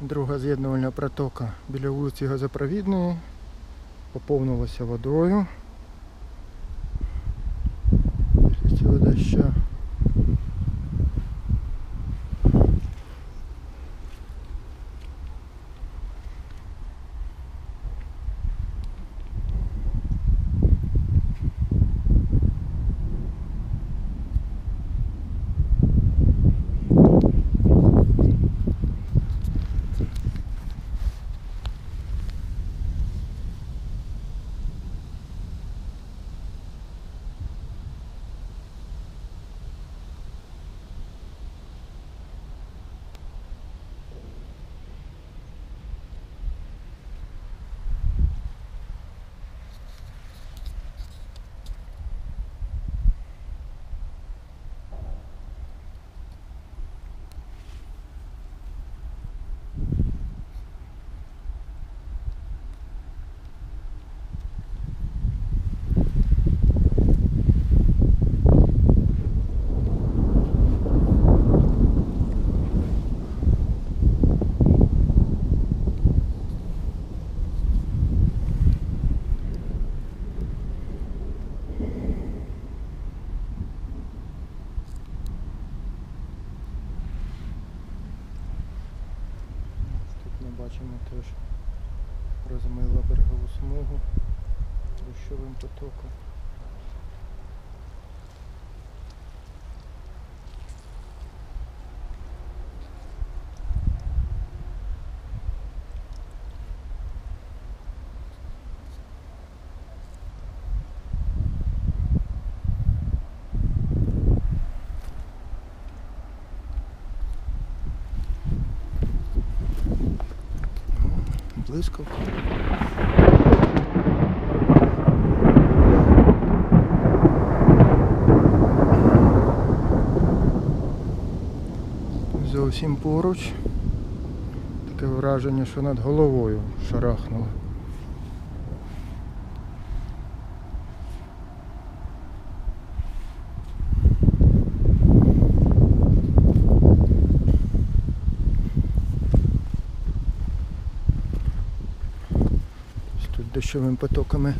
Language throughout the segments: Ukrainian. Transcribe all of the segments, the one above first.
Друга з'єднувальна протока біля вулиці Газопровідної поповнилася водою. Після цього дощу. Тут ми бачимо теж розмила берегову смугу дощовим потоком. Блискавка. Зовсім поруч. Таке враження, що над головою шарахнуло. Ось Тут дощовими потоками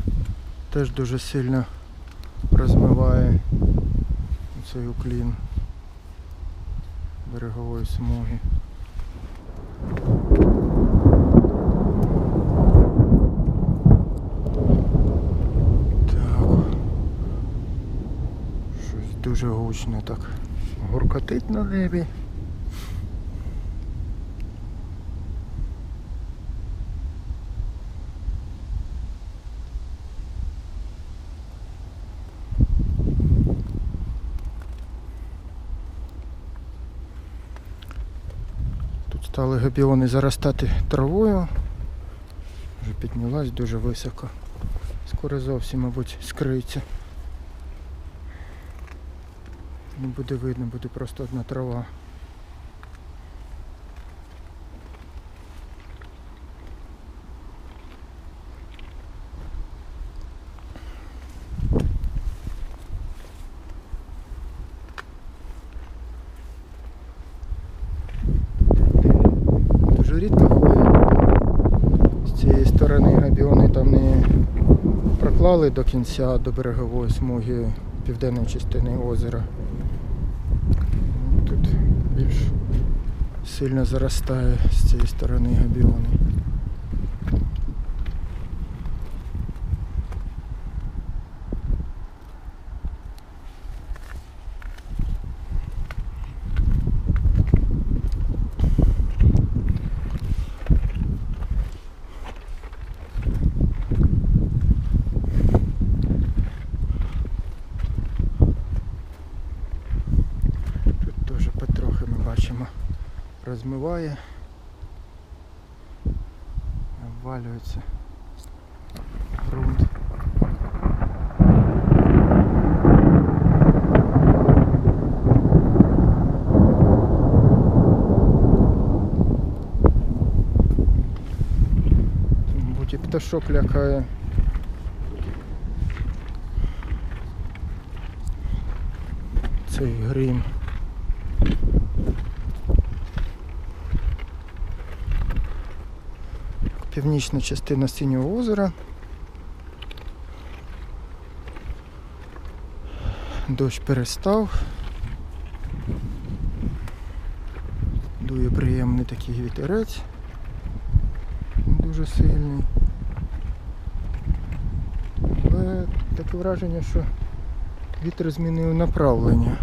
теж дуже сильно розмиває цей уклін берегової смуги. Так. Щось дуже гучно так гуркотить на небі. Стали габіони заростати травою. Вже піднялась дуже високо. Скоро зовсім, мабуть, скриється. Не буде видно, буде просто одна трава. Дуже рідко ходять. З сторони габіони там не проклали до кінця до берегової смуги південної частини озера. Тут більш сильно заростає з цієї сторони габіони. Тут теж потрохи ми бачимо розмиває, обвалюється ґрунт. І пташок лякає. Цей грім. Північна частина синього озера. Дощ перестав. Дує приємний такий вітерець. Дуже сильний. Але таке враження, що вітер змінив направлення.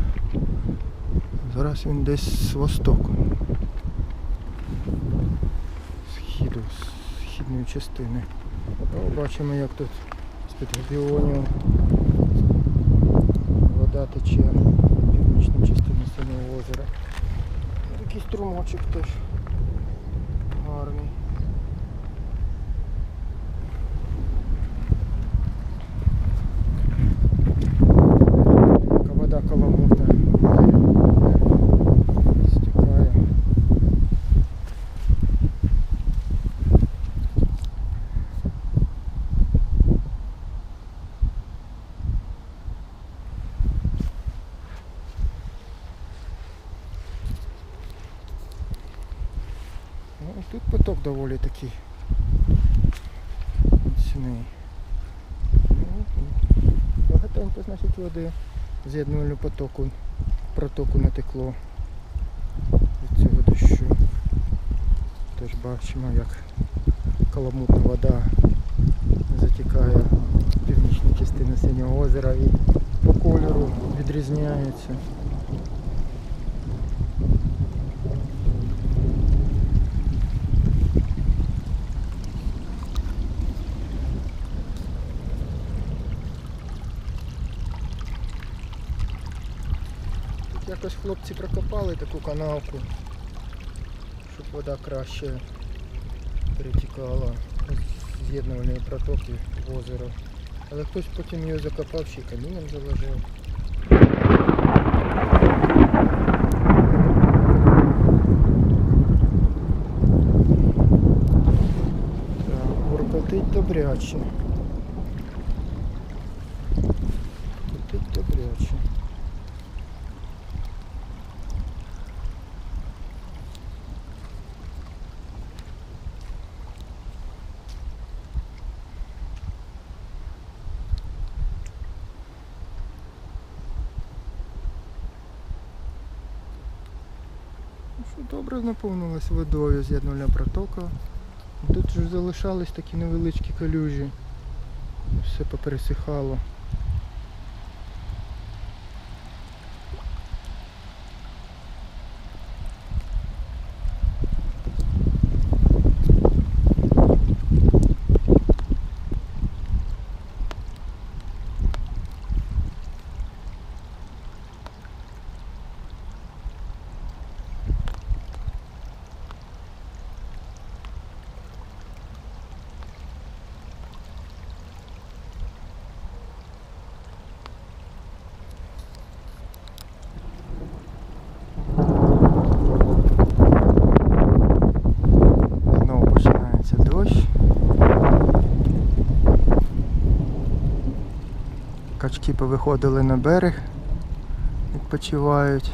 Зараз він десь з востоку. Східу, з східної частини. О, бачимо, як тут з-під габіонів вода тече північну частину самого озера. Такий струмочок теж гарний. Така вода каламутна. Стікає. Ну, і тут поток доволі такий міцний. Багатенько, значить, води з'єднувального потоку, протоку натекло від цього дощу. Теж бачимо, як каламутна вода затікає в північну частину синього озера і по кольору відрізняється. Якось хлопці прокопали таку канавку, щоб вода краще перетікала з з'єднувальної протоки в озеро. Але хтось потім його закопав ще й камінням заложив. Так, гуркотить добряче. Гуркотить добряче. Ну Добре наповнилась водою з'єднувальна протока. Тут ж залишались такі невеличкі калюжі. Все попересихало. Качки повиходили на берег, відпочивають.